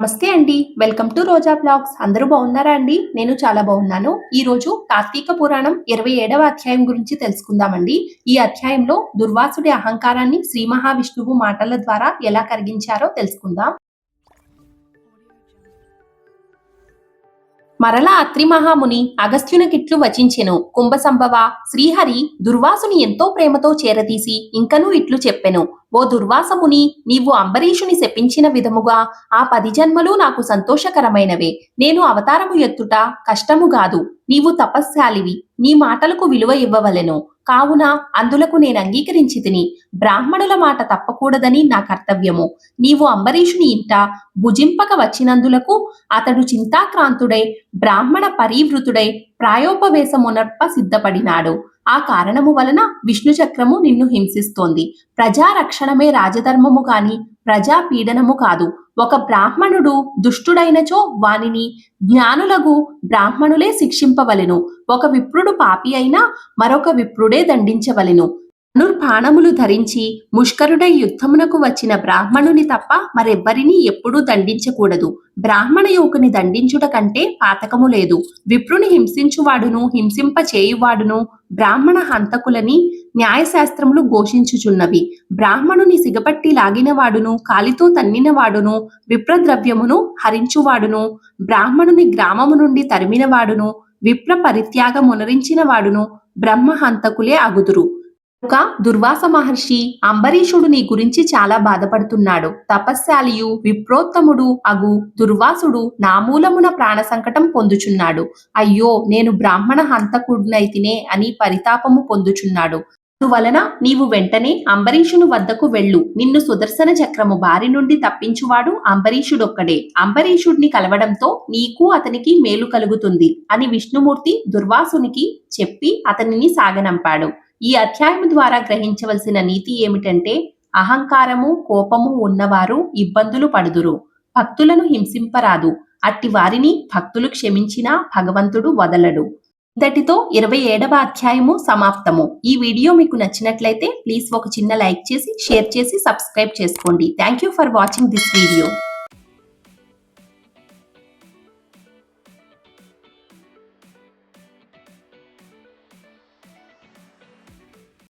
నమస్తే అండి. Welcome to Roja blogs. అందరూ బాగున్నారా అండి? నేను చాలా బాగున్నాను. ఈ రోజు కార్తీక పురాణం ఇరవై ఏడవ అధ్యాయం గురించి తెలుసుకుందామండి. ఈ అధ్యాయంలో దుర్వాసుడి అహంకారాన్ని శ్రీ మహావిష్ణువు మాటల ద్వారా ఎలా కరిగించారో తెలుసుకుందాం. మరలా అత్రి మహాముని అగస్త్యునకిట్లు వచించెను. కుంభసంభవ శ్రీహరి దుర్వాసుని ఎంతో ప్రేమతో చేరతీసి ఇంకనూ ఇట్లు చెప్పెను. ఓ దుర్వాసముని నీవు అంబరీషుని శపించిన విధముగా ఆ పది జన్మలు నాకు సంతోషకరమైనవే. నేను అవతారము ఎత్తుట కష్టము కాదు. నీవు తపస్శాలివి. నీ మాటలకు విలువ ఇవ్వవలెను. కావున అందులకు నేను అంగీకరించి తిని బ్రాహ్మణుల మాట తప్పకూడదని నా కర్తవ్యము. నీవు అంబరీషుని ఇంట భుజింపక వచ్చినందులకు అతడు చింతాక్రాంతుడై బ్రాహ్మణ పరీవృతుడై ప్రాయోపవేశమునర్ప సిద్ధపడినాడు. ఆ కారణము వలన విష్ణు చక్రము నిన్ను హింసిస్తోంది. ప్రజారక్షణమే రాజధర్మము కాని ప్రజా పీడనము కాదు. ఒక బ్రాహ్మణుడు దుష్టుడైనచో వానిని జ్ఞానులకు బ్రాహ్మణులే శిక్షింపవలెను. ఒక విప్రుడు పాపి అయినా మరొక విప్రుడే దండించవలెను. నుర్పాణములు ధరించి ముష్కరుడై యుద్ధమునకు వచ్చిన బ్రాహ్మణుని తప్ప మరెవ్వరినీ ఎప్పుడూ దండించకూడదు. బ్రాహ్మణ యువకుని దండించుట కంటే పాతకము లేదు. విప్రుని హింసించువాడును హింసింప చేయువాడును బ్రాహ్మణ హంతకులని న్యాయశాస్త్రములు ఘోషించుచున్నవి. బ్రాహ్మణుని సిగపట్టి లాగినవాడును కాలితో తన్నినవాడును విప్రద్రవ్యమును హరించువాడును బ్రాహ్మణుని గ్రామము నుండి తరిమినవాడును విప్ర పరిత్యాగమునరించిన వాడును బ్రహ్మ హంతకులే అగుదురు. ఒక దుర్వాస మహర్షి అంబరీషుడు నీ గురించి చాలా బాధపడుతున్నాడు. తపస్శాలియు విప్రోత్తముడు అగు దుర్వాసుడు నా మూలమున ప్రాణ సంకటం పొందుచున్నాడు. అయ్యో నేను బ్రాహ్మణ హంతకుడినైతినే అని పరితాపము పొందుచున్నాడు. అందువలన నీవు వెంటనే అంబరీషుని వద్దకు వెళ్ళు. నిన్ను సుదర్శన చక్రము బారి నుండి తప్పించువాడు అంబరీషుడొక్కడే. అంబరీషుడిని కలవడంతో నీకు అతనికి మేలు కలుగుతుంది అని విష్ణుమూర్తి దుర్వాసునికి చెప్పి అతనిని సాగనంపాడు. ఈ అధ్యాయం ద్వారా గ్రహించవలసిన నీతి ఏమిటంటే అహంకారము కోపము ఉన్నవారు ఇబ్బందులు పడుదురు భక్తులను హింసింపరాదు అట్టి వారిని భక్తులు క్షమించినా భగవంతుడు వదలడు. ఇంతటితో ఇరవై ఏడవ అధ్యాయము సమాప్తము. ఈ వీడియో మీకు నచ్చినట్లయితే ప్లీజ్ ఒక చిన్న లైక్ చేసి షేర్ చేసి సబ్స్క్రైబ్ చేసుకోండి. Thank you for watching this video